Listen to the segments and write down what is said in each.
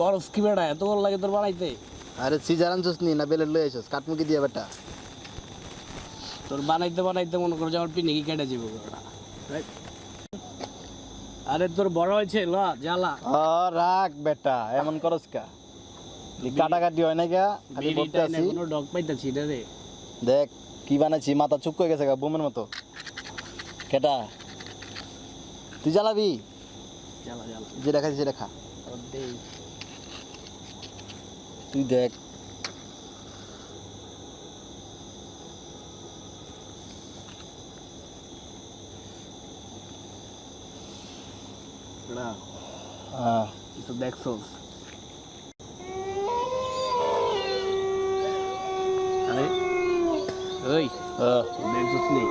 করস কি বেটা? এত ভালো লাগে তোর বানাইতে আরে সিজার আনছস নি না বেলেট লই আইছস? কাটমুকি দিয়া বেটা। তোর বানাইতে বানাইতে মনে করো আমার পিনিকি কেটে যাব আরে তোর বড় হয়েছে ল জ্বালা। ও রাখ বেটা এমন করস কা। কাটাকাটি হয় না গা বলতে আছি। কোনো ডগ পাইতাছি রে রে। দেখ কি বানাইছি মাথা চুপ করে গেছে গা বোমের মতো। কেটা? তুই জ্বালাবি? জ্বালা জ্বালা। যেটা সেটা খা। তুই দেখ। তো দেখছোস। আরে ওই। দেখছিস নেই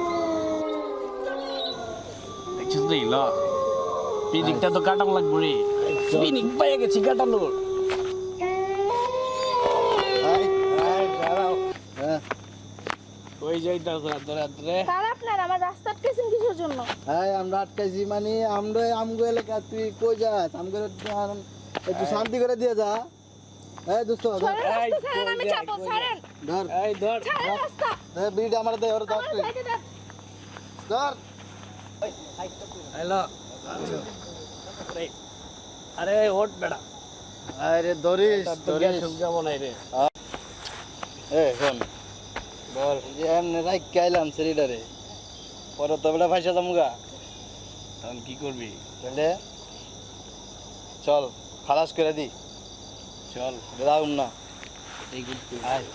দেখছিস নেই ল। পিনিকটা তো কাটান লাগবে রে। পিনিক পাইয়া গেছি কাটানোর আয়, আয়, দাঁড়াও। হ্যাঁ, ওই যাইতাছ রাত রাত্রে? স্যার আপনার? আমার রাস্তা আটকেছেন কিসের জন্য? আয়, আমরা আটকাইছি মানে আমরা আমগো এলাকা তুই কই যাস? আমগো একটু শান্তি করে দিয়ে যা। এই দোস্ত এই, ছাড়েন আমি কই কই ছাড়েন ধর। এই ধর। রাস্তা। এই বিড়িটা আমার দে ওর ধর আমার তুই। সাইডে দেন। ধর। হ্যালো আরে ওট বেড়া। আরে তার রে। এ শোন। বল। যে এমনি রাখ কাইলাম সেরিডারে। পরে তো বেটা ফাইসা যামুগা। তখন কি করবি? তাহলে চল খালাস করে দি। চল। রাখুম না। আয়।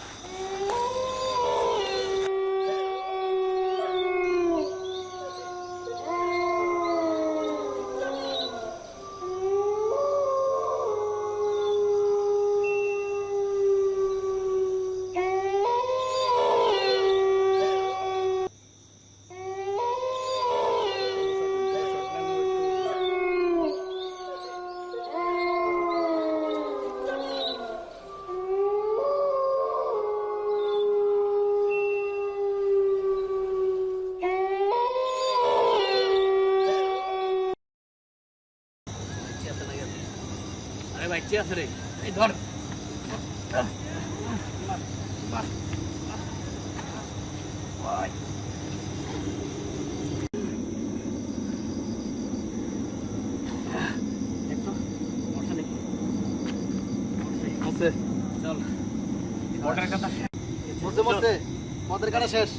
চেয়ে আছে রে। এই ধর। চল। ওটার কথা। মদের কাটা শেষ।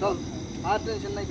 চল আর টেনশন নাই